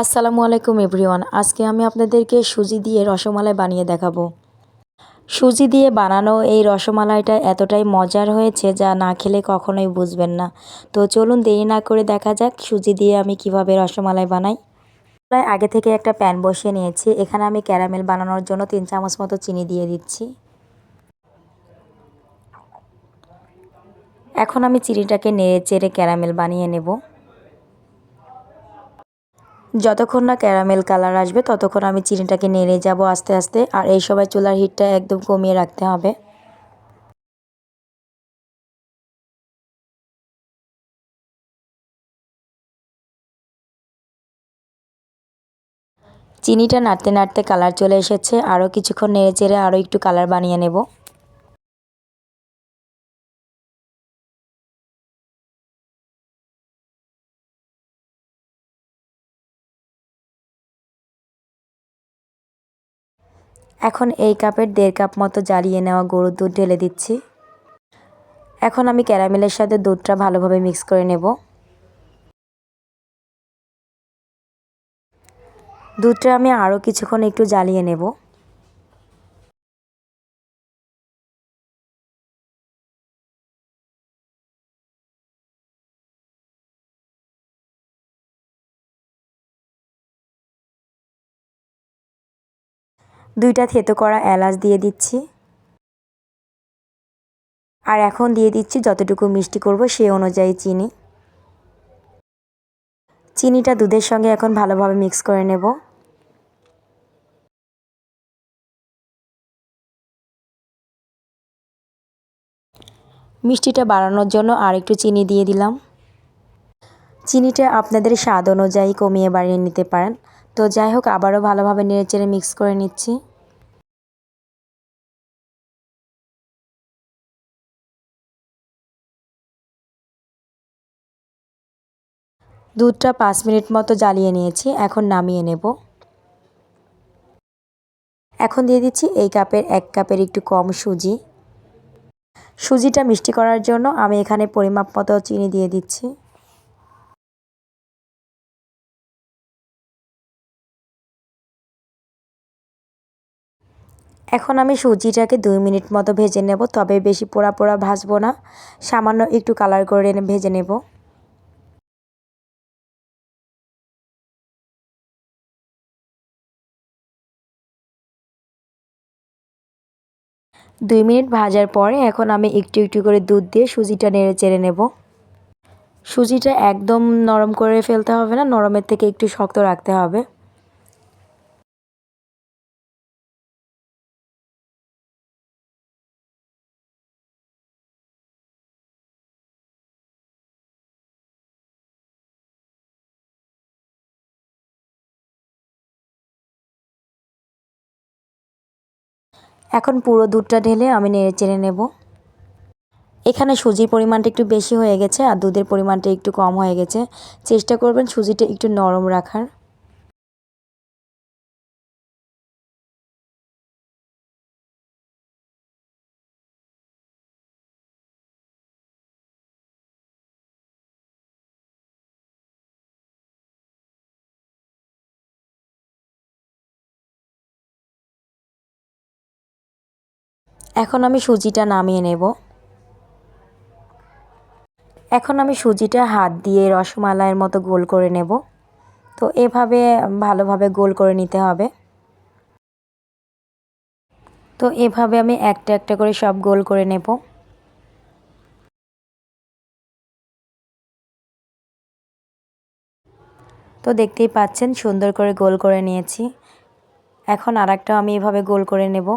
আসসালামু আলাইকুম এভরিওয়ান, আজকে আমি আপনাদেরকে সুজি দিয়ে রসমালাই বানিয়ে দেখাবো। সুজি দিয়ে বানানো এই রসমালাইটা এতটাই মজার হয়েছে যা না খেলে কখনোই বুঝবেন না। তো চলুন দেরি না করে দেখা যাক সুজি দিয়ে আমি কীভাবে রসমালাই বানাই। প্রায় আগে থেকে একটা প্যান বসিয়ে নিয়েছি, এখানে আমি ক্যারামেল বানানোর জন্য তিন চামচ মতো চিনি দিয়ে দিচ্ছি। এখন আমি চিনিটাকে নেড়ে চেড়ে ক্যারামেল বানিয়ে নেব। যতক্ষণ না ক্যারামেল কালার আসবে, ততক্ষণ আমি চিনিটাকে নেড়ে যাব আস্তে আস্তে, আর এই সময় চুলার হিটটা একদম কমিয়ে রাখতে হবে। চিনিটা নাড়তে নাড়তে কালার চলে এসেছে, আরও কিছুক্ষণ নেড়ে চেড়ে আরও একটু কালার বানিয়ে নেব। এখন এই কাপের দেড় কাপ মতো জ্বালিয়ে নেওয়া গরুর দুধ ঢেলে দিচ্ছি। এখন আমি ক্যারামেলের সাথে দুধটা ভালোভাবে মিক্স করে নেব। দুধটা আমি আরও কিছুক্ষণ একটু জ্বালিয়ে নেব। দুইটা থেতো করা এলাচ দিয়ে দিচ্ছি। আর এখন দিয়ে দিচ্ছি যতটুকু মিষ্টি করব সেই অনুযায়ী চিনি। চিনিটা দুধের সঙ্গে এখন ভালোভাবে মিক্স করে নেব। মিষ্টিটা বাড়ানোর জন্য আর একটু চিনি দিয়ে দিলাম। চিনিটা আপনাদের স্বাদ অনুযায়ী কমিয়ে বাড়িয়ে নিতে পারেন। তো যাই হোক, আবারও ভালোভাবে নেড়েচেড়ে মিক্স করে নিচ্ছি। দুধটা পাঁচ মিনিট মতো জ্বালিয়ে নিয়েছি, এখন নামিয়ে নেব। এখন দিয়ে দিচ্ছি এই কাপের এক কাপের একটু কম সুজি। সুজিটা মিষ্টি করার জন্য আমি এখানে পরিমাপ মতো চিনি দিয়ে দিচ্ছি। এখন আমি সুজিটাকে দুই মিনিট মতো ভেজে নেব, তবে বেশি পোড়া পোড়া ভাজবো না। সামান্য একটু কালার করে ভেজে নেব। দুই মিনিট ভাজার পরে এখন আমি একটু একটু করে দুধ দিয়ে সুজিটা নেড়ে চেড়ে নেব। সুজিটা একদম নরম করে ফেলতে হবে না, নরমের থেকে একটু শক্ত রাখতে হবে। এখন পুরো দুধটা ঢেলে আমি নেড়ে চেড়ে নেব। এখানে সুজির পরিমাণটা একটু বেশি হয়ে গেছে আর দুধের পরিমাণটা একটু কম হয়ে গেছে। চেষ্টা করবেন সুজিটা একটু নরম রাখার। এখন আমি সুজিটা নামিয়ে নেব। এখন আমি সুজিটা হাত দিয়ে রসমালাইয়ের মতো গোল করে নেব। তো এভাবে ভালোভাবে গোল করে নিতে হবে। তো এভাবে আমি একটা একটা করে সব গোল করে নেব। তো দেখতেই পাচ্ছেন সুন্দর করে গোল করে নিয়েছি। এখন আর আমি এভাবে গোল করে নেব।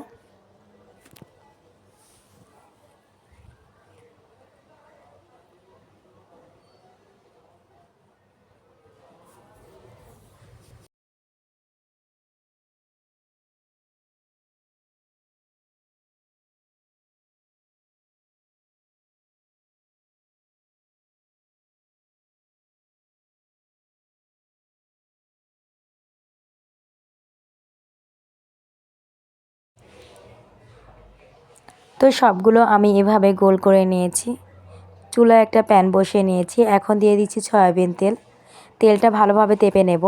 তো সবগুলো আমি এভাবে গোল করে নিয়েছি। চুলায় একটা প্যান বসিয়ে নিয়েছি। এখন দিয়ে দিচ্ছি সয়াবিন তেল। তেলটা ভালোভাবে তেপে নেব।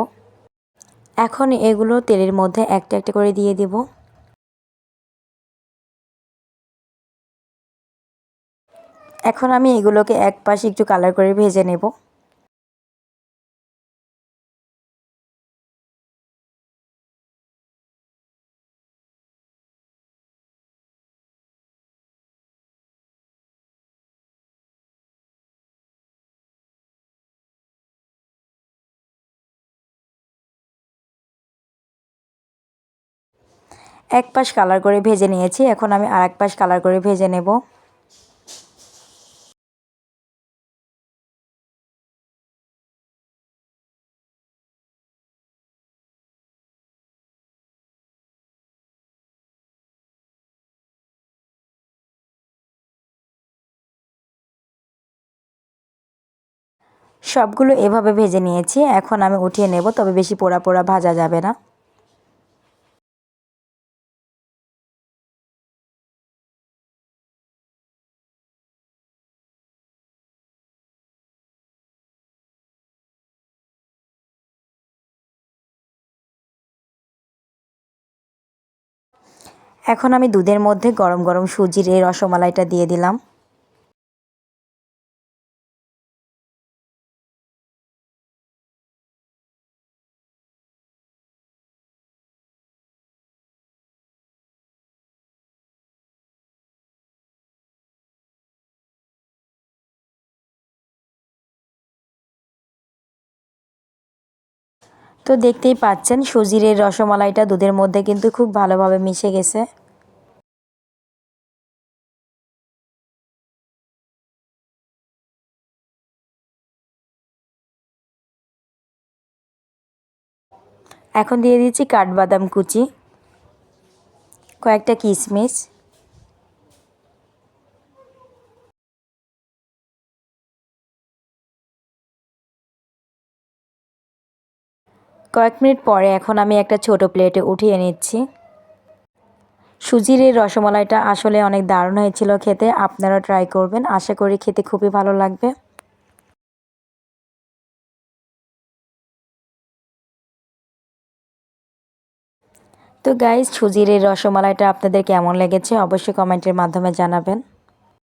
এখন এগুলো তেলের মধ্যে একটা একটা করে দিয়ে দেব। এখন আমি এগুলোকে এক পাশে একটু কালার করে ভেজে নেব। এক পাশ কালার করে ভেজে নিয়েছি। এখন আমি আর এক পাশ কালার করে ভেজে নেব। সবগুলো এভাবে ভেজে নিয়েছি। এখন আমি উঠিয়ে নেব, তবে বেশি পোড়া পোড়া ভাজা যাবে না। এখন আমি দুধের মধ্যে গরম গরম সুজির এই রসমালাইটা দিয়ে দিলাম। তো দেখতেই পাচ্ছেন সুজির এই রসমালাইটা দুধের মধ্যে কিন্তু খুব ভালোভাবে মিশে গেছে। এখন দিয়ে দিচ্ছি কাঠবাদাম কুচি, কয়েকটা কিশমিশ। কয়েক মিনিট পরে এখন আমি একটা ছোট প্লেটে উঠিয়ে নিচ্ছি। সুজির এই রসমালাইটা আসলে অনেক দারুণ হয়েছিল খেতে, আপনারা ট্রাই করবেন। আশা করি খেতে খুবই ভালো লাগবে। তো গাইজ সুজির এই রসমালাইটা আপনাদের কেমন লেগেছে অবশ্যই কমেন্টের মাধ্যমে জানাবেন।